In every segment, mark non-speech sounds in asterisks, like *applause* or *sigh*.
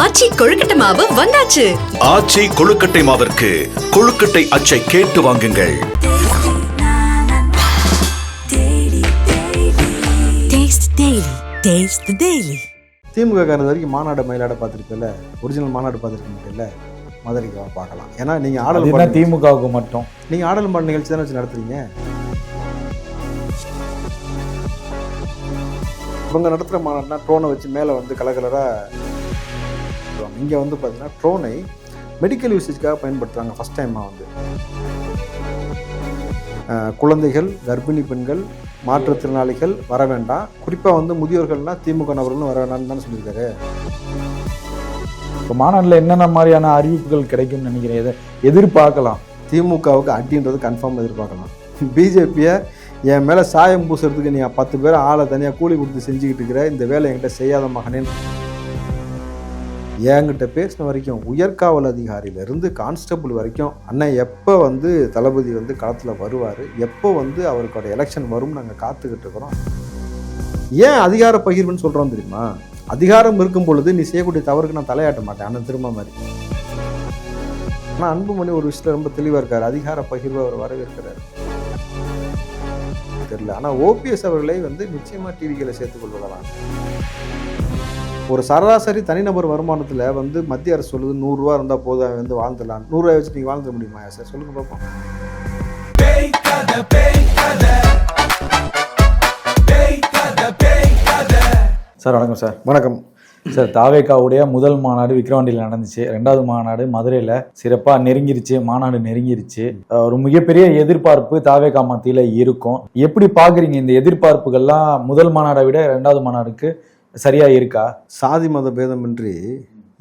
ஆச்சி கொழுக்கட்டை மாவு வந்தாச்சு. ஆச்சி கொழுக்கட்டை மாவிற்கு கொழுக்கட்டை அச்சை கேட்டு வாங்குங்கள். Taste Daily. Taste the Daily. திமுக காரது வரைக்கும் மாநாடு மயிலாட பார்த்துருப்பில்ல ஒரிஜினல் மாநாடு பார்த்துருக்க மாட்டில்ல மதுரைக்கு பார்க்கலாம். ஏன்னா நீங்கள் ஆடல் பாடல் திமுகவுக்கு மட்டும்? நீங்கள் ஆடல் பாடல் நிகழ்ச்சி தானே வச்சு நடத்துறீங்க? இவங்க நடத்துகிற மாநாடுனா ட்ரோனை வச்சு மேலே வந்து கலகலராக இங்கே வந்து பார்த்தீங்கன்னா ட்ரோனை மெடிக்கல் யூசேஜ்க்காக பயன்படுத்துகிறாங்க ஃபஸ்ட் டைமாக வந்து. குழந்தைகள் கர்ப்பிணி பெண்கள் மாற்றுத்திறனாளிகள் வர வேண்டாம். குறிப்பாக வந்து முதியோர்கள்னா திமுக நபர்களும் வர வேண்டாம்னு தானே சொல்லியிருக்காரு. இப்போ மாநாட்டில் என்னென்ன மாதிரியான அறிவிப்புகள் கிடைக்கும்னு நினைக்கிறேன் எதை எதிர்பார்க்கலாம்? திமுகவுக்கு அடின்றது கன்ஃபார்ம் எதிர்பார்க்கலாம். பிஜேபியை என் மேலே சாயம் பூசுறதுக்கு நீ பத்து பேர் ஆளை தனியாக கூலி கொடுத்து செஞ்சுக்கிட்டு இருக்கிற இந்த வேலை என்கிட்ட செய்யாத மகனேன்னு என்கிட்ட பேசின வரைக்கும் உயர்காவல் அதிகாரியிலேருந்து கான்ஸ்டபிள் வரைக்கும் அண்ணன் எப்போ வந்து தளபதி வந்து களத்தில் வருவார்? எப்போ வந்து அவருக்கோட எலெக்ஷன் வரும்னு நாங்கள் காத்துக்கிட்டு இருக்கிறோம்? ஏன் அதிகார பகிர்வுன்னு சொல்கிறோம் தெரியுமா? அதிகாரம் இருக்கும் பொழுது நீ செய்யக்கூடிய தவறுக்கு நான் தலையாட்ட மாட்டேன் அண்ணன் திரும்ப மாதிரி. ஆனால் அன்புமணி ஒரு விஷயத்தில் ரொம்ப தெளிவாக இருக்கார். அதிகார பகிர்வு அவர் வரவேற்கிறார். தெரியல. ஆனால் ஓபிஎஸ் அவர்களை வந்து நிச்சயமாக டிவிகளை சேர்த்துக் கொள்வதெல்லாம் ஒரு சராசரி தனிநபர் வருமானத்தில் வந்து மத்திய அரசு சொல்லுது நூறுரூவா இருந்தால் போதும் வந்து வாழ்ந்துடலாம். நூறுரூவா வச்சு நீங்கள் வாழ்ந்துட முடியுமா சார்? சொல்லுங்க பார்ப்போம் சார் வணக்கம் சார். வணக்கம். சார் தாவேக்காவுடைய முதல் மாநாடு விக்கிரவாண்டியில் நடந்துச்சு. ரெண்டாவது மாநாடு மதுரையில் சிறப்பாக நெருங்கிருச்சு மாநாடு நெருங்கிருச்சு. ஒரு மிகப்பெரிய எதிர்பார்ப்பு தாவேக்கா மத்தியில் இருக்கும். எப்படி பார்க்குறீங்க இந்த எதிர்பார்ப்புகள்லாம் முதல் மாநாடை விட ரெண்டாவது மாநாடுக்கு? சரியா இருக்கா? சாதி மத பேதமின்றி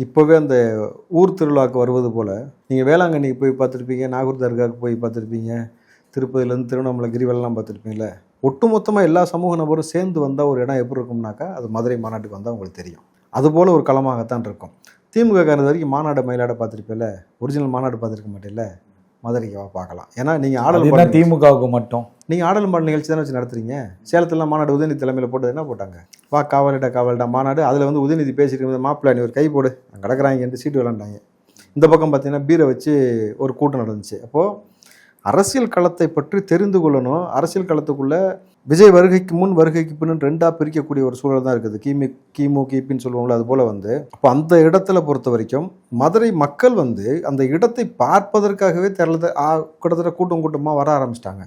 இப்போவே அந்த ஊர் திருவிழாவுக்கு வருவது போல் நீங்கள் வேளாங்கண்ணிக்கு போய் பார்த்துருப்பீங்க நாகூர் தர்காவுக்கு போய் பார்த்துருப்பீங்க திருப்பதியிலேருந்து திருவண்ணாமலை கிரிவலம்லாம் பார்த்துருப்பீங்களே ஒட்டுமொத்தமாக எல்லா சமூக நபரும் சேர்ந்து வந்தால் ஒரு இடம் எப்படி இருக்கும்னாக்கா அது மதுரை மாநாட்டுக்கு வந்தால் உங்களுக்கு தெரியும். அதுபோல் ஒரு களமாகத்தான் இருக்கும். திமுக காரது வரைக்கும் மாநாடு மயிலாட பார்த்துருப்பில்ல ஒரிஜினல் மாநாடு பார்த்துருக்க மாட்டேல்ல மதுரைக்கு பார்க்கலாம். ஏன்னா நீங்கள் ஆடல் திமுகவுக்கு மட்டும்? நீங்கள் ஆடல் பாடல் நிகழ்ச்சி தானே வச்சு நடத்துறீங்க? சேலத்துலாம் மாநாடு உதயநிதி தலைமையில் போட்டது என்ன போட்டாங்க? வா காவலிட காவலிடா மாநாடு. அதில் வந்து உதயநிதி பேசிட்டு இருக்கும்போது மாப்பிள்ளை நீ ஒரு கை போடு. அங்க கிடக்குறாங்கன்ட்டு சீட்டு விளாண்டாங்க இந்த பக்கம் பார்த்தீங்கன்னா பீரை வச்சு ஒரு கூட்டம் நடந்துச்சு. அப்போது அரசியல் களத்தை பற்றி தெரிந்து கொள்ளணும். அரசியல் களத்துக்குள்ளே விஜய் வருகைக்கு முன் வருகைக்கு பின்னு ரெண்டாக பிரிக்கக்கூடிய ஒரு சூழல் தான் இருக்குது. கிமி கிமு கிபின்னு சொல்லுவோம்ல அது போல் வந்து. அப்போ அந்த இடத்துல பொறுத்த வரைக்கும் மதுரை மக்கள் வந்து அந்த இடத்தை பார்ப்பதற்காகவே தெரியல கிட்டத்தட்ட கூட்டம் கூட்டமாக வர ஆரம்பிச்சிட்டாங்க.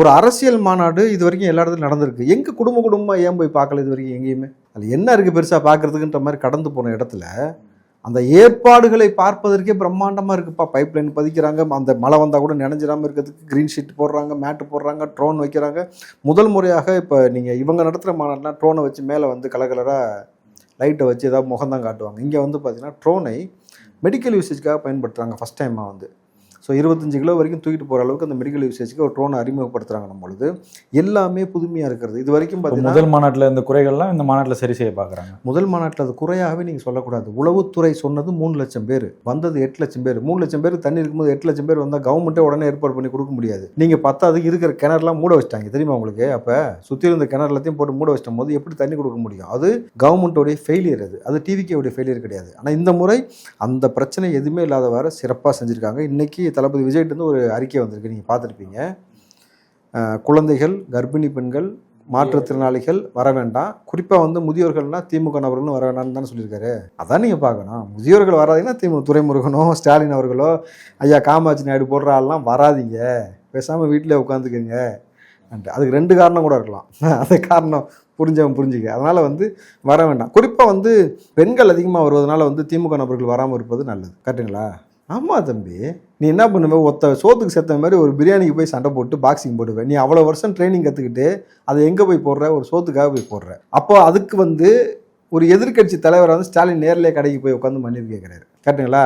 ஒரு அரசியல் மாநாடு இது வரைக்கும் எல்லா இடத்துலையும் நடந்திருக்கு. எங்கே குடும்ப குடும்பமாக ஏன் போய் பார்க்கல இது வரைக்கும் எங்கேயுமே? அது என்ன இருக்குது பெருசாக பார்க்கறதுக்குன்ற மாதிரி கடந்து போன இடத்துல அந்த ஏற்பாடுகளை பார்ப்பதற்கே பிரம்மாண்டமாக இருக்குப்பா. பைப் லைன் பதிக்கிறாங்க அந்த மழை வந்தால் கூட நினைஞ்சிடாமல் இருக்கிறதுக்கு க்ரீன் ஷீட் போடுறாங்க மேட்டு போடுறாங்க ட்ரோன் வைக்கிறாங்க. முதல் முறையாக இப்போ நீங்கள் இவங்க நடத்துகிற மாநாட்டில் ட்ரோனை வச்சு மேலே வந்து கலர் லைட்டை வச்சு ஏதாவது முகம்தான் காட்டுவாங்க. இங்கே வந்து பார்த்தீங்கன்னா ட்ரோனை மெடிக்கல் யூசேஜ்க்காக பயன்படுத்துகிறாங்க ஃபஸ்ட் டைமாக வந்து. ஸோ இருபத்தஞ்சு கிலோ வரைக்கும் தூக்கிட்டு போகிற அளவுக்கு அந்த மெடிக்கல் யூசேஜ்க்கு ஒரு ட்ரோனை அறிமுகப்படுத்துகிறாங்க பொழுது. எல்லாமே புதுமையாக இருக்கிறது. இது வரைக்கும் பார்த்தீங்கன்னா முதல் மாநாட்டில் இந்த குறைகள்லாம் இந்த மாநாட்டில் சரி செய்ய பார்க்குறாங்க முதல் மாநாட்டில் அது குறையாகவே நீங்கள் சொல்லக்கூடாது. உளவுத்துறை சொன்னது மூணு லட்சம் பேர். வந்தது எட்டு லட்சம் பேர். மூணு லட்சம் பேர் தண்ணி இருக்கும்போது எட்டு லட்சம் பேர் வந்தால் கவர்மெண்ட்டே உடனே ஏற்பாடு பண்ணி கொடுக்க முடியாது. நீங்கள் பத்தாவதுக்கு இருக்கிற கிணறுலாம் மூட வச்சிட்டாங்க. தெரியுமா உங்களுக்கு? அப்போ சுற்றி இருந்த கிணறு எல்லாத்தையும் போட்டு மூட வச்சிட்ட போது எப்படி தண்ணி கொடுக்க முடியும்? அது கவர்மெண்ட்டோடைய ஃபெயிலியர் அது. அது டிவிக்கேவுடைய ஃபெயிலியர் கிடையாது. ஆனால் இந்த முறை அந்த பிரச்சனை எதுவுமே இல்லாதவாறு சிறப்பாக செஞ்சுருக்காங்க. இன்றைக்கி தளபதி விஜய்கிட்ட ஒரு அறிக்கை வந்திருக்கு நீங்கள் பார்த்துருப்பீங்க. குழந்தைகள் கர்ப்பிணி பெண்கள் மாற்றுத்திறனாளிகள் வர வேண்டாம். குறிப்பாக வந்து முதியோர்கள்னா திமுக நபர்களும் வர வேண்டாம்னு தானே சொல்லியிருக்காரு. அதான் நீங்கள் பார்க்கணும். முதியோர்கள் வராதீங்கன்னா திமுக துறைமுருகனோ ஸ்டாலின் அவர்களோ ஐயா காமாட்சி நாயுடு போடுற ஆள்லாம் வராதீங்க. பேசாமல் வீட்டிலே உட்காந்துக்குங்க. அதுக்கு ரெண்டு காரணம் கூட இருக்கலாம். *laughs* அந்த காரணம் புரிஞ்சவன் புரிஞ்சுக்க. அதனால் வந்து வர வேண்டாம். குறிப்பாக வந்து பெண்கள் அதிகமாக வருவதனால வந்து திமுக நபர்கள் வராமல் இருப்பது நல்லது. கரெக்டுங்களா ஆமாம் தம்பி. நீ என்ன பண்ணுவ? ஒத்த சோத்துக்கு சேர்த்த மாதிரி ஒரு பிரியாணிக்கு போய் சண்டை போட்டு பாக்ஸிங் போடுவ. நீ அவ்வளோ வருஷம் ட்ரைனிங் கற்றுக்கிட்டு அதை எங்கே போய் போடுற? ஒரு சோத்துக்காக போய் போடுற. அப்போ அதுக்கு வந்து ஒரு எதிர்க்கட்சி தலைவராக வந்து ஸ்டாலின் நேரிலே கடைக்கு போய் உட்காந்து மன்னிப்பு கேட்குறாரு கரெக்டுங்களா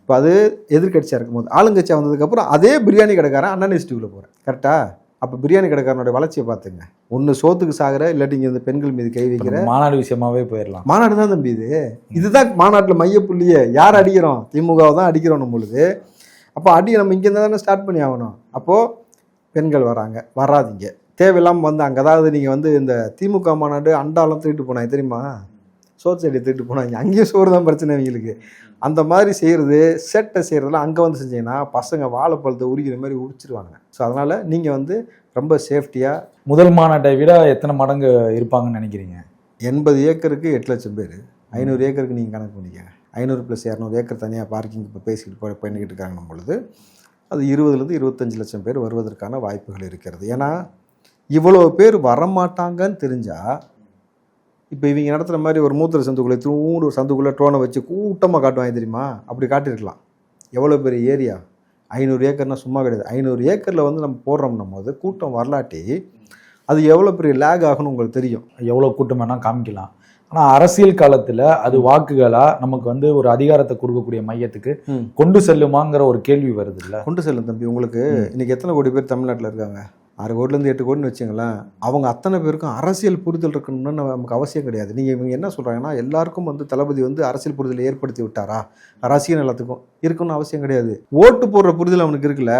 இப்போ அது எதிர்க்கட்சியாக இருக்கும்போது ஆளுங்கட்சியாக வந்ததுக்கப்புறம் அதே பிரியாணி கடைக்காரன் அண்ணன் இஸ்டுக்குள்ளே போகிறேன் கரெக்டாக அப்போ பிரியாணி கடைக்காரனுடைய வளர்ச்சியை பார்த்துங்க. ஒன்று சோத்துக்கு சாகிற இல்லாட்டி இங்கே இந்த பெண்கள் மீது கை வைக்கிற. மாநாடு விஷயமாவே போயிடலாம் மாநாடு தான் தம்பி இது. இதுதான் மாநாட்டில் மையப்புள்ளியே. யார் அடிக்கிறோம்? திமுகவை தான் அடிக்கிறோம் நம்மளுது. அப்போ அடி நம்ம இங்கே தானே ஸ்டார்ட் பண்ணி ஆகணும். அப்போது பெண்கள் வராங்க. வராதீங்க. தேவையில்லாமல் வந்து அங்கே அதாவது நீங்கள் வந்து இந்த திமுக மாநாடு அண்டாலம் தூக்கிட்டு போனாங்க தெரியுமா? சோத்து சைடு எடுத்துகிட்டு போனாங்க அங்கேயும் சோறு தான் பிரச்சனை அவங்களுக்கு அந்த மாதிரி செய்கிறது சேட்டை செய்கிறதெல்லாம் அங்கே வந்து செஞ்சீங்கன்னா பசங்க வாழைப்பழத்தை உரிக்கிற மாதிரி உரிச்சிருவாங்க. ஸோ அதனால் நீங்கள் வந்து ரொம்ப சேஃப்டியாக முதல் மாநாட்டை விட எத்தனை மடங்கு இருப்பாங்கன்னு நினைக்கிறீங்க? எண்பது ஏக்கருக்கு எட்டு லட்சம் பேர். ஐநூறு ஏக்கருக்கு நீங்கள் கணக்கு பண்ணிக்கங்க. ஐநூறு ப்ளஸ் இரநூறு ஏக்கர் தனியாக பார்க்கிங் இப்போ பேசிக்கிட்டு போய் பண்ணிக்கிட்டு இருக்காங்க பொழுது அது இருபதுலேருந்து இருபத்தஞ்சு லட்சம் பேர் வருவதற்கான வாய்ப்புகள் இருக்கிறது. ஏன்னா இவ்வளோ பேர் வரமாட்டாங்கன்னு தெரிஞ்சால் இப்போ இவங்க நடத்துகிற மாதிரி ஒரு மூத்திர சந்துக்குள்ளே தூண்டு ஒரு சந்துக்குள்ளே ட்ரோனை வச்சு கூட்டமாக காட்டுவாங்க தெரியுமா? அப்படி காட்டியிருக்கலாம். எவ்வளோ பெரிய ஏரியா? ஐநூறு ஏக்கர்னா சும்மா கிடையாது. ஐநூறு ஏக்கரில் வந்து நம்ம போடுறோம்னும் போது கூட்டம் வரலாட்டி அது எவ்வளோ பெரிய லேக் ஆகும்னு உங்களுக்கு தெரியும். எவ்வளோ கூட்டம் வேணால் காமிக்கலாம். ஆனால் அரசியல் காலத்தில் அது வாக்குகளா நமக்கு வந்து ஒரு அதிகாரத்தை கொடுக்கக்கூடிய மையத்துக்கு. கொண்டு செல்லுமாங்கிற ஒரு கேள்வி வருது இல்ல கொண்டு செல்லும் தம்பி உங்களுக்கு இன்னைக்கு எத்தனை கோடி பேர் தமிழ்நாட்டில் இருக்காங்க? ஆறு கோடிலேருந்து எட்டு கோடின்னு வச்சுங்களேன் அவங்க அத்தனை பேருக்கும் அரசியல் புரிதல் இருக்கணும்னு நமக்கு அவசியம் கிடையாது. நீங்கள் இவங்க என்ன சொல்கிறாங்கன்னா எல்லாருக்கும் வந்து தளபதி வந்து அரசியல் புரிதலை ஏற்படுத்தி விட்டாரா? அரசியல் எல்லாத்துக்கும் இருக்கணும்னு அவசியம் கிடையாது. ஓட்டு போடுற புரிதல் அவனுக்கு இருக்குல்ல?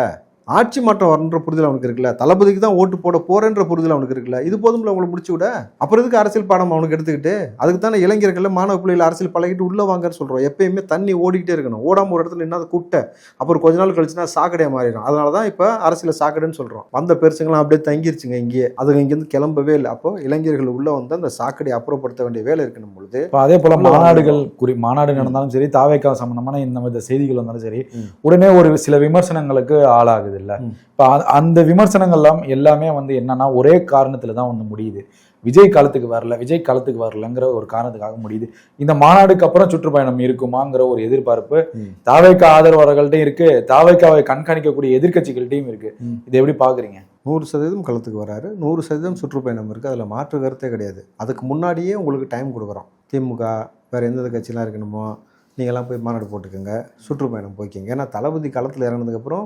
ஆட்சி மாற்றம் வரன்ற புரிதல் அவனுக்கு இருக்குல்ல? தளபதிக்கு தான் ஓட்டு போட போறேன்ற புரிதல் அவனுக்கு இருக்குல்ல? இது போதும்ல உங்களை முடிச்சு விட? அப்புறம் எதுக்கு அரசியல் பாடம் அவனுக்கு எடுத்துக்கிட்டு? அதுக்கு தானே இளைஞர்கள் மாணவ பிள்ளைகள் அரசியல் பழகிட்டு உள்ள வாங்கன்னு சொல்றோம். எப்பயுமே தண்ணி ஓடிக்கிட்டே இருக்கணும். ஓடாம ஒரு இடத்துல நின்னா அது குட்டை. அப்புறம் கொஞ்ச நாள் கழிச்சுனா சாக்கடையா மாறிடும். அதனால தான் இப்போ அரசியல் சாக்கடைன்னு சொல்றோம். வந்த பெருசுங்களாம் அப்படியே தங்கிருச்சுங்க இங்கேயே. அதுங்க இங்கேருந்து கிளம்பவே இல்லை. அப்போ இளைஞர்கள் உள்ள வந்து அந்த சாக்கடையை அப்புறப்படுத்த வேண்டிய வேலை இருக்கணும் பொழுது. இப்போ அதே போல மாநாடுகள் குறி மாநாடு நடந்தாலும் சரி தாவேக்கா சம்பந்தமான இந்த மாதிரி செய்திகள் வந்தாலும் சரி. உடனே ஒரு சில விமர்சனங்களுக்கு ஆளாகுது. இல்ல ம். இப்போ அந்த விமர்சனங்கள்லாம் எல்லாமே வந்து என்னன்னா ஒரே காரணத்தில் தான் வந்து முடியுது. விஜய் காலத்துக்கு வரல விஜய் காலத்துக்கு வரலங்கிற ஒரு காரணத்துக்காக முடியுது. இந்த மாநாடுக்கு அப்புறம் சுற்றுப்பயணம் இருக்குமாங்கிற ஒரு எதிர்பார்ப்பு தாவைக்கா ஆதரவாளர்கள்ட்டையும் இருக்கு. தாவைக்காவை கண்காணிக்கக்கூடிய எதிர்க்கட்சிகள்ட்டையும் இருக்கு. இதை எப்படி பாக்குறீங்க? நூறு சதவீதம் களத்துக்கு வராரு. நூறு சதவீதம் சுற்றுப்பயணம் இருக்குது அதில் மாற்று கருத்தே கிடையாது. அதுக்கு முன்னாடியே உங்களுக்கு டைம் கொடுக்குறோம். திமுக வேறு எந்தெந்த கட்சிலாம் இருக்கணுமோ நீங்கள்லாம் போய் மாநாடு போட்டுக்கோங்க சுற்றுப்பயணம் போய்க்கிங்க. ஏன்னா தளபதி களத்தில் இறங்கினதுக்கப்புறம்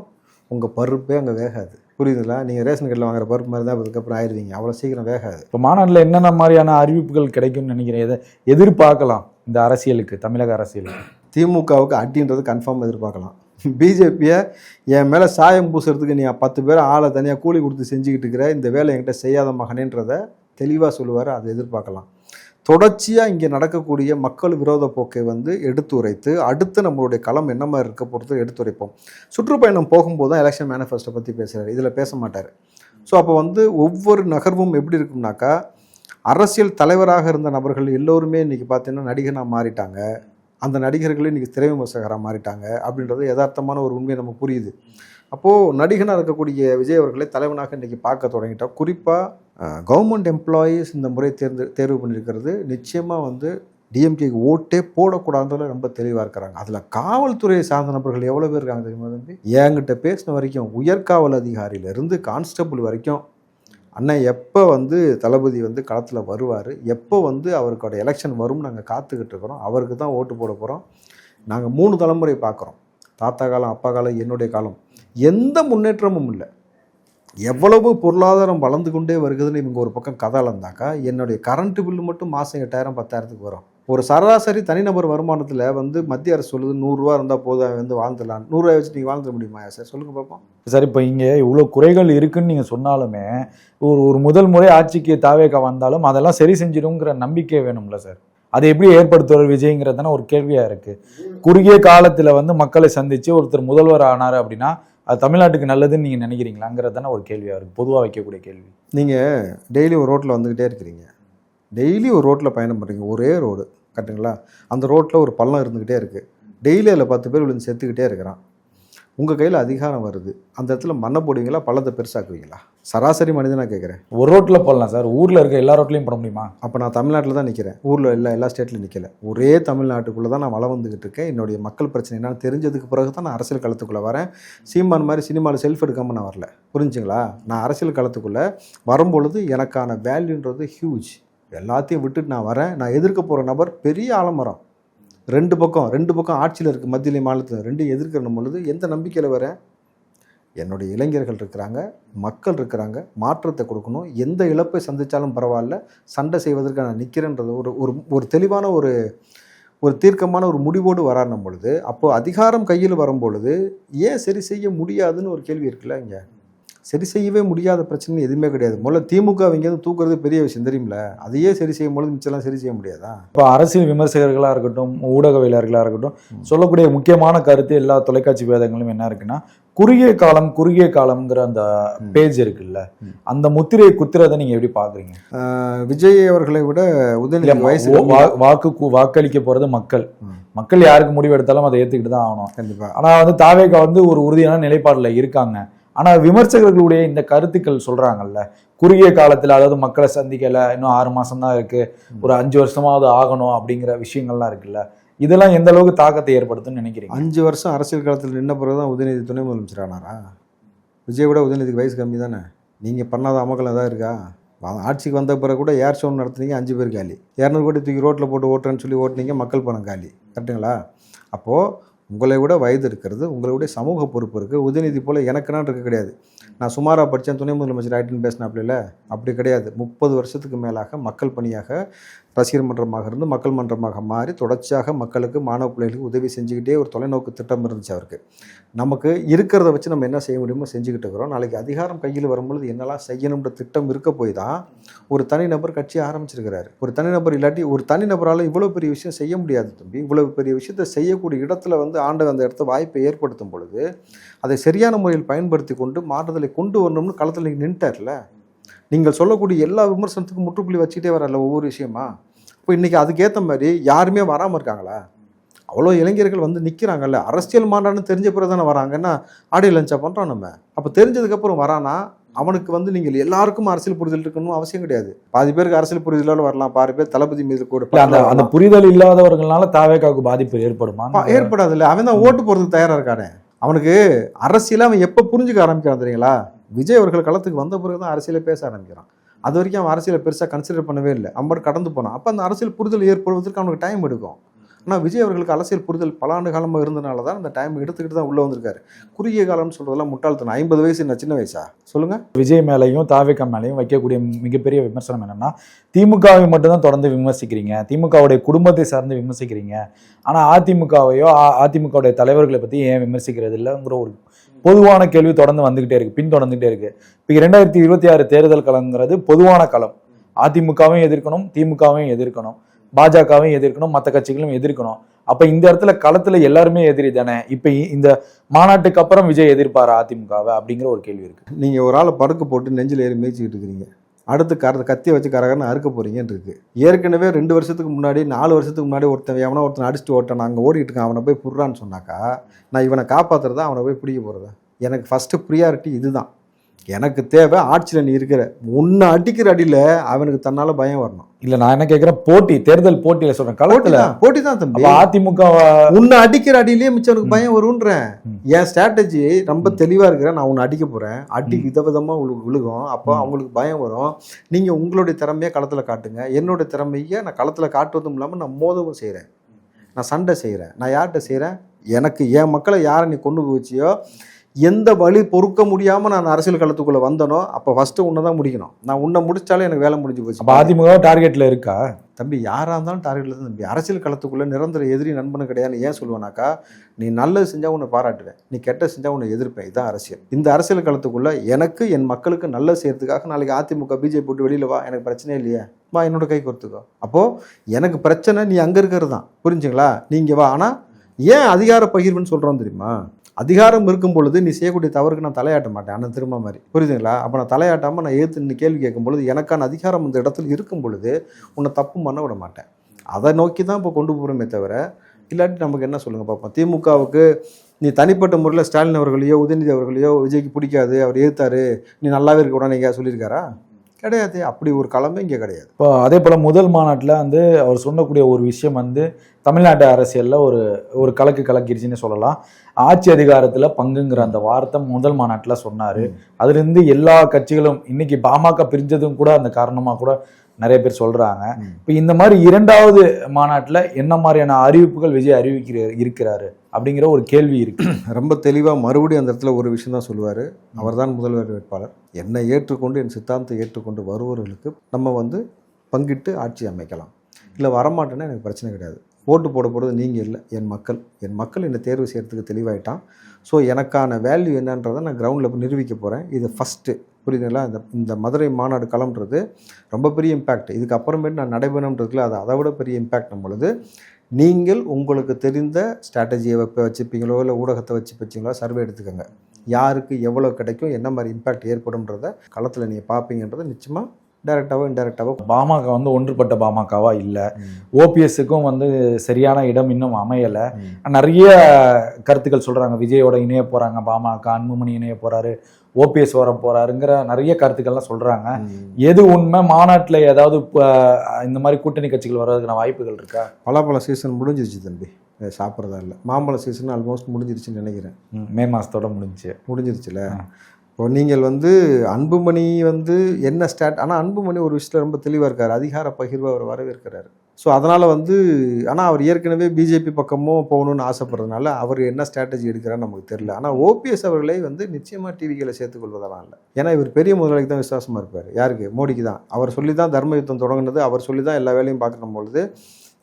உங்கள் பருப்பே அங்கே வேகாது. புரியுதுங்களா? நீங்கள் ரேஷன் கடையில் வாங்குற பருப்பு மாதிரி தான் அதுக்கப்புறம் ஆயிடுவீங்க அவ்வளோ சீக்கிரம் வேகாது. இப்போ மாநாட்டில் என்னென்ன மாதிரியான அறிவிப்புகள் கிடைக்கும்னு நினைக்கிறேன் எதை எதிர்பார்க்கலாம் இந்த அரசியலுக்கு தமிழக அரசியலுக்கு? திமுகவுக்கு அடின்றது கன்ஃபார்ம் எதிர்பார்க்கலாம். பிஜேபியை என் மேலே சாயம் பூசுறதுக்கு நீ பத்து பேர் ஆளை தனியாக கூலி கொடுத்து செஞ்சுக்கிட்டு இருக்கிற இந்த வேலை என்கிட்ட செய்யாத மகனேன்றதை தெளிவாக சொல்லுவார் அதை எதிர்பார்க்கலாம். தொடர்ச்சியாக இங்கே நடக்கக்கூடிய மக்கள் விரோத போக்கை வந்து எடுத்துரைத்து அடுத்து நம்மளுடைய களம் என்ன மாதிரி இருக்க பொறுத்து எடுத்துரைப்போம் சுற்றுப்பயணம் போகும்போது தான் எலெக்ஷன் மேனிஃபெஸ்டோ பற்றி பேசுகிறார் இதில் பேச மாட்டார். ஸோ அப்போ வந்து ஒவ்வொரு நகர்வும் எப்படி இருக்கும்னாக்கா அரசியல் தலைவராக இருந்த நபர்கள் எல்லோருமே இன்றைக்கி பார்த்தீங்கன்னா நடிகனாக மாறிட்டாங்க. அந்த நடிகர்களே இன்றைக்கி திரை விமர்சகராக மாறிட்டாங்க அப்படின்றது யதார்த்தமான ஒரு உண்மை நமக்கு புரியுது. அப்போது நடிகனாக இருக்கக்கூடிய விஜய் அவர்களை தலைவனாக இன்றைக்கி பார்க்க தொடங்கிட்டோம். குறிப்பாக கவர்மெண்ட் எம்ப்ளாயீஸ் இந்த முறை தேர்ந்து தேர்வு பண்ணியிருக்கிறது. நிச்சயமாக வந்து டிஎம்கேக்கு ஓட்டே போடக்கூடாதுல ரொம்ப தெளிவாக இருக்கிறாங்க. அதில் காவல்துறையை சார்ந்த நபர்கள் எவ்வளோ பேர் இருக்காங்க தெரியுமா தம்பி? என்கிட்ட பேசின வரைக்கும் உயர்காவல் அதிகாரியிலேருந்து கான்ஸ்டபிள் வரைக்கும் அண்ணன் எப்போ வந்து தளபதி வந்து களத்தில் வருவார் எப்போ வந்து அவருக்கோட எலெக்ஷன் வரும்னு நாங்கள் காத்துக்கிட்டு இருக்கிறோம். அவருக்கு தான் ஓட்டு போட போகிறோம் நாங்கள் மூணு தலைமுறை பார்க்குறோம். தாத்தா காலம் அப்பா காலம் என்னுடைய காலம். எந்த முன்னேற்றமும் இல்லை. எவ்வளவு பொருளாதாரம் வளர்ந்து கொண்டே வருகுதுன்னு இவங்க ஒரு பக்கம் கதை அளந்தாக்கா என்னுடைய கரண்ட் பில்லு மட்டும் மாதம் எட்டாயிரம் பத்தாயிரத்துக்கு வரும். ஒரு சராசரி தனிநபர் வருமானத்தில் வந்து மத்திய அரசு சொல்லுது நூறுரூவா இருந்தால் போதும் அவன் வந்து வாழ்ந்துடலாம். நூறுரூவா வச்சு நீங்கள் வாழ்ந்துட முடியுமா சார்? சொல்லுங்கள் பார்ப்போம் சார் இப்போ இங்கே இவ்வளோ குறைகள் இருக்குன்னு நீங்கள் சொன்னாலுமே ஒரு ஒரு முதல் முறை ஆட்சிக்கு தாவேக்கா வந்தாலும் அதெல்லாம் சரி செஞ்சிடுங்கிற நம்பிக்கை வேணும்ல சார்? அதை எப்படி ஏற்படுத்துவார் விஜய்ங்கிறது தானே ஒரு கேள்வியாக இருக்குது குறுகிய காலத்தில் வந்து மக்களை சந்தித்து ஒருத்தர் முதல்வர் ஆனார் அப்படின்னா அது தமிழ்நாட்டுக்கு நல்லதுன்னு நீங்கள் நினைக்கிறீங்களாங்கிறது தானே ஒரு கேள்வியாக இருக்குது பொதுவாக வைக்கக்கூடிய கேள்வி. நீங்கள் டெய்லி ஒரு ரோட்டில் வந்துக்கிட்டே இருக்கிறீங்க. டெய்லி ஒரு ரோட்டில் பயணம் பண்ணுறீங்க ஒரே ரோடு கரெக்டுங்களா அந்த ரோட்டில் ஒரு பள்ளம் இருந்துக்கிட்டே இருக்குது டெய்லி அதில் பத்து பேர் விழுந்து செத்துக்கிட்டே இருக்கிறான். உங்கள் கையில் அதிகாரம் வருது. அந்த இடத்துல மண்ணை போடுவீங்களா? பள்ளத்தை பெருசாக்குவீங்களா? சராசரி மனிதனாக கேட்குறேன் ஒரு ரோட்டில் போடலாம் சார். ஊரில் இருக்க எல்லா ரோட்லையும் போட முடியுமா? அப்போ நான் தமிழ்நாட்டில் தான் நிற்கிறேன் ஊரில் எல்லா எல்லா ஸ்டேட்லையும் நிற்கல ஒரே தமிழ்நாட்டுக்குள்ளே தான் நான் வளம் வந்துக்கிட்டு இருக்கேன். என்னுடைய மக்கள் பிரச்சனை என்னன்னு தெரிஞ்சதுக்கு பிறகு தான் நான் அரசியல் களத்துக்குள்ளே வரேன். சீமான் மாதிரி சினிமாவில் செல்ஃப் எடுக்காமல் நான் வரல. புரிஞ்சுங்களா? நான் அரசியல் களத்துக்குள்ளே வரும்பொழுது எனக்கான வேல்யூன்றது ஹியூஜ் எல்லாத்தையும் விட்டுட்டு நான் வரேன். நான் எதிர்க்க போகிற நபர் பெரிய ஆலமரம். ரெண்டு பக்கம் ரெண்டு பக்கம் ஆட்சியில் இருக்குது மத்தியிலே மாநிலத்தில். ரெண்டும் எதிர்க்கணும் பொழுது எந்த நம்பிக்கையில் வர? என்னுடைய இளைஞர்கள் இருக்கிறாங்க மக்கள் இருக்கிறாங்க மாற்றத்தை கொடுக்கணும். எந்த இழப்பை சந்தித்தாலும் பரவாயில்ல சண்டை செய்வதற்கு நான் நிற்கிறேன்றது ஒரு ஒரு ஒரு தெளிவான ஒரு ஒரு தீர்க்கமான ஒரு முடிவோடு வராணும் பொழுது அப்போது அதிகாரம் கையில் வரும் பொழுது ஏன் சரி செய்ய முடியாதுன்னு ஒரு கேள்வி இருக்குல்ல இங்கே? சரி செய்யவே முடியாத பிரச்சனை எதுவுமே கிடையாது. முதல்ல திமுக எங்கேயாவது தூக்குறது பெரிய விஷயம் தெரியுமில்ல அதையே சரி செய்யும் பொழுது மிச்சம்லாம் சரி செய்ய முடியாதா? இப்போ அரசியல் விமர்சகர்களாக இருக்கட்டும் ஊடகவியலாளர்களாக இருக்கட்டும் சொல்லக்கூடிய முக்கியமான கருத்து எல்லா தொலைக்காட்சி வேதங்களும் என்ன இருக்குன்னா குறுகிய காலம் குறுகிய காலம்ங்கிற அந்த பேஜ் இருக்குல்ல? அந்த முத்திரையை குத்துறதை நீங்க எப்படி பாக்குறீங்க? விஜய் அவர்களை விட உதயநிதி வயசு வாக்கு வாக்களிக்க போறது மக்கள். மக்கள் யாருக்கு முடிவு எடுத்தாலும் அதை ஏத்துக்கிட்டு தான் ஆகணும். கண்டிப்பா. ஆனா வந்து தாவேகா வந்து ஒரு உறுதியான நிலைப்பாடுல இருக்காங்க. ஆனால் விமர்சகர்களுடைய இந்த கருத்துக்கள் சொல்கிறாங்கல்ல குறுகிய காலத்தில் அதாவது மக்களை சந்திக்கலை இன்னும் ஆறு மாதம்தான் தான் ஒரு அஞ்சு வருஷமாவது ஆகணும் அப்படிங்கிற விஷயங்கள்லாம் இருக்குல்ல. இதெல்லாம் எந்த அளவுக்கு தாக்கத்தை ஏற்படுத்தும்னு நினைக்கிறீங்க? அஞ்சு வருஷம் அரசியல் காலத்தில் நின்ன பிறகு தான் உதயநிதி துணை முதலமைச்சர் ஆனாரா? விஜய் விட உதயநிதிக்கு வயசு கம்மி தானே. நீங்கள் பண்ணாத அமக்கலம் ஏதாவது இருக்கா? ஆட்சிக்கு வந்த பிறகு கூட ஏர் ஷோ நடத்துனீங்க அஞ்சு பேர் காலி. இரநூறு கோடி தூக்கி ரோட்டில் போட்டு ஓட்டுறேன்னு சொல்லி ஓட்டுனீங்க மக்கள் பணம் காலி. கரெக்டுங்களா அப்போது உங்களை விட வயது இருக்கிறது உங்களுடைய சமூக பொறுப்பு இருக்குது உதயநிதி போல் எனக்குனான் இருக்க கிடையாது. நான் சுமாராக படித்தேன் துணை முதலமைச்சர் ஆயிட்டுன்னு பேசினாப்ல அப்படி கிடையாது. முப்பது வருஷத்துக்கு மேலாக மக்கள் பணியாக ரசிகர் மன்றமாக இருந்து மக்கள் மன்றமாக மாறி தொடர்ச்சியாக மக்களுக்கு மாணவ பிள்ளைகளுக்கு உதவி செஞ்சுக்கிட்டே ஒரு தொலைநோக்கு திட்டம் இருந்துச்சு அவருக்கு. நமக்கு இருக்கிறத வச்சு நம்ம என்ன செய்ய முடியுமோ செஞ்சுக்கிட்டு இருக்கிறோம். நாளைக்கு அதிகாரம் கையில் வரும்பொழுது என்னெல்லாம் செய்யணுன்ற திட்டம் இருக்க போய் தான் ஒரு தனிநபர் கட்சி ஆரம்பிச்சிருக்கிறாரு. ஒரு தனிநபர் இல்லாட்டி ஒரு தனிநபரால் இவ்வளோ பெரிய விஷயம் செய்ய முடியாது தம்பி. இவ்வளோ பெரிய விஷயத்தை செய்யக்கூடிய இடத்துல வந்து ஆண்டு அந்த இடத்த வாய்ப்பை ஏற்படுத்தும் பொழுது அதை சரியான முறையில் பயன்படுத்தி கொண்டு மாறுதலை கொண்டு வரணும்னு களத்தில் நீங்கள் நின்ட்டார்ல. நீங்கள் சொல்லக்கூடிய எல்லா விமர்சனத்துக்கும் முற்றுப்புள்ளி வச்சுக்கிட்டே வரல ஒவ்வொரு விஷயமா? இப்போ இன்றைக்கி அதுக்கேற்ற மாதிரி யாருமே வராமல் இருக்காங்களா? அவ்வளோ இளைஞர்கள் வந்து நிற்கிறாங்கல்ல அரசியல் மாநாடுன்னு தெரிஞ்ச பிறகு தானே வராங்கன்னா ஆடியோ லஞ்சா பண்ணுறோம் நம்ம. அப்போ தெரிஞ்சதுக்கப்புறம் வரானா? அவனுக்கு வந்து நீங்கள் எல்லாருக்கும் அரசியல் புரிதல் இருக்கணும் அவசியம் கிடையாது. பாதி பேருக்கு அரசியல் புரிதலோட வரலாம். பாதி பேர் தளபதி மீது கூட அந்த. புரிதல் இல்லாதவர்களால தாவேகாவுக்கு பாதிப்பு ஏற்படுமா ஏற்படாதுல்ல. அவன் தான் ஓட்டு போகிறதுக்கு தயாராக இருக்கானே. அவனுக்கு அரசியலை அவன் எப்போ புரிஞ்சுக்க ஆரம்பிக்கிறான் தெரியுங்களா? விஜய் அவர்கள் களத்துக்கு வந்த பிறகு தான் அரசியலை பேச ஆரம்பிக்கிறான். அது வரைக்கும் அவன் அரசியலை பெருசாக கன்சிடர் பண்ணவே இல்லை. அம்பர் கடந்து போனான். அப்போ அந்த அரசியல் புரிதல் ஏற்படுவதற்கு அவனுக்கு டைம் எடுக்கும். ஆனால் விஜய் அவர்களுக்கு அரசியல் புரிதல் பல ஆண்டு காலமாக இருந்தனால தான் அந்த டைம் எடுத்துக்கிட்டு தான் உள்ளே வந்திருக்காரு. குறுகிய காலம்னு சொல்கிறதெல்லாம் முட்டாள்தனம். ஐம்பது வயசு என்ன சின்ன வயசா? சொல்லுங்கள் விஜய் மேலையும் தாவேகா மேலேயும் வைக்கக்கூடிய மிகப்பெரிய விமர்சனம் என்னென்னா திமுகவை மட்டும்தான் தொடர்ந்து விமர்சிக்கிறீங்க. திமுகவுடைய குடும்பத்தை சார்ந்து விமர்சிக்கிறீங்க. ஆனால் அதிமுகவையோ அதிமுகவுடைய தலைவர்களை பற்றி ஏன் விமர்சிக்கிறது இல்லைங்கிற ஒரு பொதுவான கேள்வி தொடர்ந்து வந்துகிட்டே இருக்கு பின் தொடர்ந்துகிட்டே இருக்கு. இப்போ இரண்டாயிரத்தி இருபத்தி ஆறு தேர்தல் களங்கிறது பொதுவான களம். அதிமுகவையும் எதிர்க்கணும் திமுகவையும் எதிர்க்கணும் பாஜகவையும் எதிர்க்கணும் மற்ற கட்சிகளும் எதிர்க்கணும். அப்ப இந்த இடத்துல களத்துல எல்லாருமே எதிரி தானே? இப்ப இந்த மாநாட்டுக்கு அப்புறம் விஜய் எதிர்ப்பாரா அதிமுகவை அப்படிங்கிற ஒரு கேள்வி இருக்கு. நீங்கள் ஒரு ஆளை படுக்க போட்டு நெஞ்சில் ஏறி மேய்ச்சிக்கிட்டு இருக்கிறீங்க. அடுத்து கர கத்தியை வச்சு கரகரன்னு அறுக்க போறீங்கன்னு இருக்கு. ஏற்கனவே ரெண்டு வருஷத்துக்கு முன்னாடி நாலு வருஷத்துக்கு முன்னாடி ஒருத்தன் எவனோ ஒருத்தன் அடிச்சுட்டு ஓட்டான் அங்கே ஓடிட்டு இருக்கான் அவனை போய் புடுறான்னு சொன்னாக்கா நான் இவனை காப்பாற்றுறதா அவனை போய் பிடிக்க போகிறதா எனக்கு ஃபஸ்ட்டு ப்ரியாரிட்டி இதுதான். எனக்கு தேவை ஆட்சியில் நீ இருக்கிற. உன்னை அடிக்கிற அடியில் அவனுக்கு தன்னால் பயம் வரணும். இல்ல நான் என்ன கேக்குறேன்? போட்டி தேர்தல் போட்டியில சொல்றேன் போட்டி களத்துல போட்டி தான் தம்பி. அதிமுக உன்னை அடிக்கிற அடியிலேயே மிச்சம் எனக்கு பயம் வரும்ன்றேன். என் ஸ்ட்ராட்டஜி ரொம்ப தெளிவாக இருக்கிறேன் நான் உன்னை அடிக்க போகிறேன் அடி விதவிதமாக உங்களுக்கு விழுகும். அப்போ. அவங்களுக்கு பயம் வரும். நீங்கள் உங்களுடைய திறமையை களத்தில் காட்டுங்க. என்னோட திறமையை நான் களத்தில் காட்டுவதும் இல்லாமல் நான் மோதவும் செய்கிறேன் நான் சண்டை செய்கிறேன் நான் யார்கிட்ட செய்கிறேன் எனக்கு என் மக்களை யாரை நீ கொண்டு போய் வச்சியோ எந்த வழி பொறுக்க முடியாமல் நான் அரசியல் களத்துக்குள்ளே வந்தனோ அப்போ ஃபஸ்ட்டு உன்னை தான் முடிக்கணும். நான் உன்னை முடிச்சாலே எனக்கு வேலை முடிஞ்சு அப்ப போச்சு அதிமுக டார்கெட்ல இருக்கா? தம்பி யாராக இருந்தாலும் டார்கெட்டில் தான் தம்பி. அரசியல் களத்துக்குள்ளே நிரந்தர எதிரி நண்பனு கிடையாதுன்னு ஏன் சொல்லுவேனாக்கா நீ நல்லது செஞ்சால் உன்னை பாராட்டுவேன். நீ கெட்ட செஞ்சால் உன்னை எதிர்ப்பேன். இதுதான் அரசியல். இந்த அரசியல் களத்துக்குள்ளே எனக்கு என் மக்களுக்கு நல்லது செய்யறதுக்காக நாளைக்கு அதிமுக பிஜேபி போட்டு வெளியில் வா எனக்கு பிரச்சனையே இல்லையே. வா என்னோட கை கொடுத்துக்கோ அப்போது எனக்கு பிரச்சனை நீ அங்கே இருக்கிறது தான் புரிஞ்சுங்களா நீங்கள் வா. ஆனால் ஏன் அதிகார பகிர்வுன்னு சொல்கிறோம் தெரியுமா? அதிகாரம் இருக்கும் பொழுது நீ செய்யக்கூடிய தவறுக்கு நான் தலையாட்ட மாட்டேன். அண்ணன் திரும்ப மாதிரி. புரியுதுங்களா? அப்போ நான் தலையாட்டாமல் நான் ஏற்று நின்று கேள்வி கேட்கும் பொழுது எனக்கான அதிகாரம் அந்த இடத்துல இருக்கும் பொழுது உன்னை தப்பு பண்ண விட மாட்டேன். அதை நோக்கி தான் இப்போ கொண்டு போகிறோமே தவிர இல்லாட்டி நமக்கு என்ன சொல்லுங்கள் பார்ப்போம் திமுகவுக்கு நீ தனிப்பட்ட முறையில் ஸ்டாலின் அவர்களையோ உதயநிதி அவர்களையோ விஜய்க்கு பிடிக்காது அவர் ஏற்றாரு நீ நல்லாவே இருக்க உடனே எங்கேயா சொல்லியிருக்காரா? கிடையாது. அப்படி ஒரு களமே இங்கே கிடையாது. இப்போ அதே போல முதல் மாநாட்டுல வந்து அவர் சொல்லக்கூடிய ஒரு விஷயம் வந்து தமிழ்நாட்டு அரசியல்ல ஒரு ஒரு கலக்கு கலக்கிருச்சுன்னு சொல்லலாம். ஆட்சி அதிகாரத்துல பங்குங்கிற அந்த வார்த்தை முதல் மாநாட்டுல சொன்னாரு. அதுல இருந்து எல்லா கட்சிகளும் இன்னைக்கு பாமக பிரிஞ்சதும் கூட அந்த காரணமா கூட நிறைய பேர் சொல்றாங்க. ம். இப்போ இந்த மாதிரி இரண்டாவது மாநாட்டுல என்ன மாதிரியான அறிவிப்புகள் விஜய் அறிவிக்கிற இருக்கிறாரு அப்படிங்கிற ஒரு கேள்வி இருக்கு. ரொம்ப தெளிவாக மறுபடியும் அந்த இடத்துல ஒரு விஷயம் தான் சொல்லுவார். அவர்தான் முதல்வர் வேட்பாளர். என்னை ஏற்றுக்கொண்டு என் சித்தாந்தத்தை ஏற்றுக்கொண்டு வருபவர்களுக்கு நம்ம வந்து பங்கிட்டு ஆட்சி அமைக்கலாம். இல்லை வரமாட்டேன்னா எனக்கு பிரச்சனை கிடையாது. ஓட்டு போட போகிறது நீங்கள் இல்லை என் மக்கள். என் மக்கள் என்னை தேர்வு செய்கிறதுக்கு தெளிவாயிட்டான். ஸோ எனக்கான வேல்யூ என்னன்றதை நான் கிரவுண்டில் போய் நிரூபிக்க போகிறேன் இது ஃபஸ்ட்டு புரியுதுங்களா? இந்த இந்த மதுரை மாநாடு களம்ன்றது ரொம்ப பெரிய இம்பேக்ட் இதுக்கப்புறமேட்டு நான் நடைபெறணுன்றதுல அது அதை விட பெரிய இம்பேக்ட் நம்மளுது நீங்கள் உங்களுக்கு தெரிந்த ஸ்ட்ராட்டஜியை வைப்ப வச்சுப்பீங்களோ இல்லை ஊடகத்தை வச்சு வச்சிங்களோ சர்வே எடுத்துக்கோங்க. யாருக்கு எவ்வளோ கிடைக்கும் என்ன மாதிரி இம்பேக்ட் ஏற்படும்ன்றத களத்தில் நீங்கள் பார்ப்பீங்கன்றதை நிச்சயமாக டைரெக்டாவோ இன்டெரக்டாவோ பாமக வந்து ஒன்றுபட்ட பாமகவா இல்ல. ஓபிஎஸ்க்கும் வந்து சரியான இடம் இன்னும் அமையல. நிறைய கருத்துக்கள் சொல்றாங்க. விஜயோட இணைய போறாங்க பாமக அன்புமணி இணைய போறாரு ஓபிஎஸ் வர போறாருங்கிற நிறைய கருத்துக்கள்லாம் சொல்றாங்க. எது உண்மை? மாநாட்டுல ஏதாவது இப்ப இந்த மாதிரி கூட்டணி கட்சிகள் வர்றதுக்கான வாய்ப்புகள் இருக்கா? பலாப்பழ சீசன் முடிஞ்சிருச்சு தம்பி. சாப்பிட்றதா இல்லை. மாம்பழ சீசன் ஆல்மோஸ்ட் முடிஞ்சிருச்சுன்னு நினைக்கிறேன். ம், மே மாசத்தோட முடிஞ்சு. முடிஞ்சிருச்சுல? இப்போ நீங்கள் வந்து அன்புமணி வந்து என்ன ஸ்டாட் ஆனால் அன்புமணி ஒரு விஷயத்தில் ரொம்ப தெளிவாக இருக்கார். அதிகார பகிர்வை அவர் வரவேற்கிறார். ஸோ அதனால் வந்து ஆனால் அவர் ஏற்கனவே பிஜேபி பக்கமும் போகணும்னு ஆசைப்படுறதுனால அவர் என்ன ஸ்ட்ராட்டஜி எடுக்கிறான்னு நமக்கு தெரியல. ஆனால் ஓபிஎஸ் அவர்களை வந்து நிச்சயமாக டிவிகளை சேர்த்துக்கொள்வதெல்லாம் இல்லை. ஏன்னா இவர் பெரிய முதலாளிக்கு தான் விசுவாசமாக இருப்பார். யாருக்கு? மோடிக்கு தான். அவர் சொல்லி தான் தர்ம யுத்தம் தொடங்கினது. அவர் சொல்லி தான் எல்லா வேலையும் பார்க்கணும் பொழுது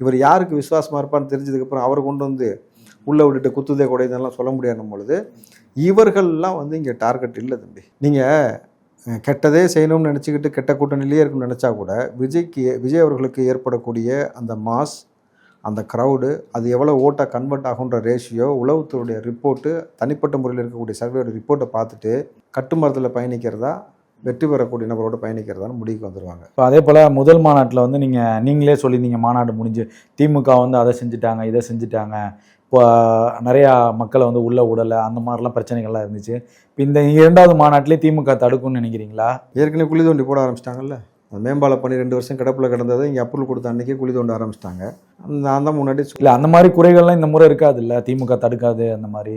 இவர் யாருக்கு விசுவாசமாக இருப்பான்னு தெரிஞ்சதுக்கப்புறம் அவர் கொண்டு வந்து உள்ளே விட்டுட்டு குத்துதே குடையதெல்லாம் சொல்ல முடியாத பொழுது இவர்கள்லாம் வந்து இங்கே டார்கெட் இல்லை தம்பி. நீங்கள் கெட்டதே செய்யணும்னு நினச்சிக்கிட்டு கெட்ட கூட்டணியிலேயே இருக்கும்னு நினச்சா கூட விஜய்க்கு விஜய் அவர்களுக்கு ஏற்படக்கூடிய அந்த மாஸ் அந்த க்ரௌடு அது எவ்வளோ ஓட்டாக கன்வெர்ட் ஆகுன்ற ரேஷியோ உளவுத்துறையுடைய ரிப்போர்ட்டு தனிப்பட்ட முறையில் இருக்கக்கூடிய சர்வேயோட ரிப்போர்ட்டை பார்த்துட்டு கட்டுமரத்தில் பயணிக்கிறதா வெற்றி பெறக்கூடிய நபரோட பயணிக்கிறதான்னு முடிவுக்கு வந்துடுவாங்க இப்போ அதே போல் முதல் மாநாட்டில் வந்து நீங்கள் நீங்களே சொல்லியிருந்தீங்க மாநாடு முடிஞ்சு திமுக வந்து அதை செஞ்சுட்டாங்க இதை செஞ்சுட்டாங்க. இப்போ நிறையா மக்களை வந்து உள்ளே விடலை அந்த மாதிரிலாம் பிரச்சனைகள்லாம் இருந்துச்சு. இப்போ இந்த இரண்டாவது மாநாட்டிலே திமுக தடுக்கும்னு நினைக்கிறீங்களா? ஏற்கனவே குழி தோண்டி போட ஆரம்பிச்சிட்டாங்கல்ல? அந்த மேம்பால பண்ணி ரெண்டு வருஷம் கிடப்பில் கிடந்ததை இங்கே அப்ரூவல் கொடுத்த அன்றைக்கே குழி தோண்ட ஆரம்பிச்சிட்டாங்க. நான் தான் முன்னாடி இல்லை அந்த மாதிரி குறைகள்லாம் இந்த முறை இருக்காது இல்லை திமுக தடுக்காது அந்த மாதிரி.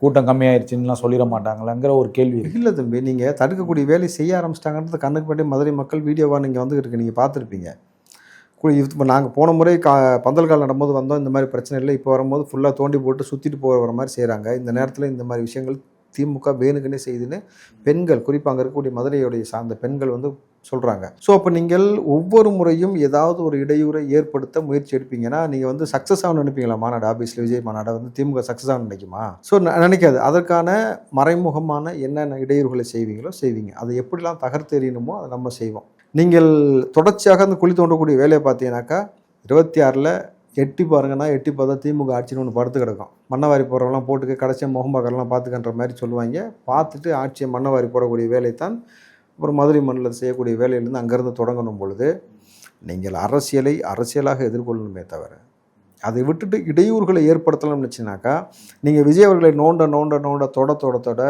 கூட்டம் கம்மியாயிருச்சுன்னுலாம் சொல்லிட மாட்டாங்களாங்கிற ஒரு கேள்வி இல்லை தம்பி நீங்கள் தடுக்கக்கூடிய வேலையை செய்ய ஆரம்பிச்சிட்டாங்கன்றது கண்ணுக்கு பண்ணி மதுரை மக்கள் வீடியோவாக நீங்கள் வந்துகிட்டு இருக்கு நீங்கள் பார்த்துருப்பீங்க. இப்போ நாங்கள் போன முறை கா பந்தல் கால் நடும்போது வந்தோம் இந்த மாதிரி பிரச்சனை இல்லை இப்போ வரும்போது ஃபுல்லாக தோண்டி போட்டு சுற்றிட்டு போகிற மாதிரி செய்கிறாங்க இந்த நேரத்தில் இந்த மாதிரி விஷயங்கள் திமுக வேணுக்குன்னே செய்துன்னு பெண்கள் குறிப்பாக அங்கே இருக்கக்கூடிய மதுரையுடைய சார்ந்த பெண்கள் வந்து சொல்கிறாங்க ஸோ அப்போ நீங்கள் ஒவ்வொரு முறையும் ஏதாவது ஒரு இடையூறை ஏற்படுத்த முயற்சி எடுப்பீங்கன்னா நீங்கள் வந்து சக்ஸஸ் ஆகணும் நினைப்பீங்களா? மாநாடு ஆஃபீஸில் விஜய் மாநாடை வந்து திமுக சக்ஸஸ் ஆகணும் நினைக்குமா? ஸோ நினைக்காது. அதற்கான மறைமுகமான என்னென்ன இடையூறுகளை செய்வீங்களோ செய்வீங்க. அதை எப்படிலாம் தகர்த்தெறியணுமோ அதை நம்ம செய்வோம். நீங்கள் தொடர்ச்சியாக அந்த குழி தோண்டக்கூடிய வேலையை பார்த்தீங்கன்னாக்கா இருபத்தி ஆறில் எட்டி பாருங்கன்னா எட்டி பார்த்தா திமுக ஆட்சின்னு ஒன்று படுத்து கிடக்கும். மண்ணவாரி போடுறவங்களாம் போட்டுக்க கடைசியாக முகம் முகம்பாக்கெல்லாம் பார்த்துக்கன்ற மாதிரி சொல்லுவாங்க. பார்த்துட்டு ஆட்சியை மண்ணவாரி போடக்கூடிய வேலை தான் அப்புறம் மதுரை மண்ணில் செய்யக்கூடிய வேலையிலேருந்து அங்கேருந்து தொடங்கணும் பொழுது நீங்கள் அரசியலை அரசியலாக எதிர்கொள்ளணுமே தவிர அதை விட்டுட்டு இடையூறுகளை ஏற்படுத்தலாம்னு நினச்சினாக்கா நீங்கள் விஜய் அவர்களை நோண்ட நோண்ட நோண்ட தொட தொட தொட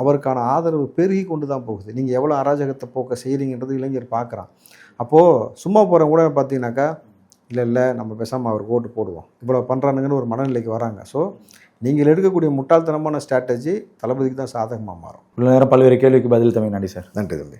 அவருக்கான ஆதரவு பெருகி கொண்டு தான் போகுது. நீங்கள் எவ்வளோ அராஜகத்தை போக்க செய்கிறீங்கன்றது இளைஞர் பார்க்குறான். அப்போது சும்மா போகிறவங்க கூட பார்த்தீங்கன்னாக்கா இல்லை இல்லை நம்ம பேசாமல் அவருக்கு ஓட்டு போடுவோம். இவ்வளோ பண்ணுறானுங்கன்னு ஒரு மனநிலைக்கு வராங்க. ஸோ நீங்கள் எடுக்கக்கூடிய முட்டாள்தனமான ஸ்ட்ராட்டஜி தளபதிக்கு தான் சாதகமாக மாறும். இவ்வளோ நேரம் பல்வேறு கேள்விக்கு பதில் தமிழ் நன்றி சார். நன்றி தம்பி.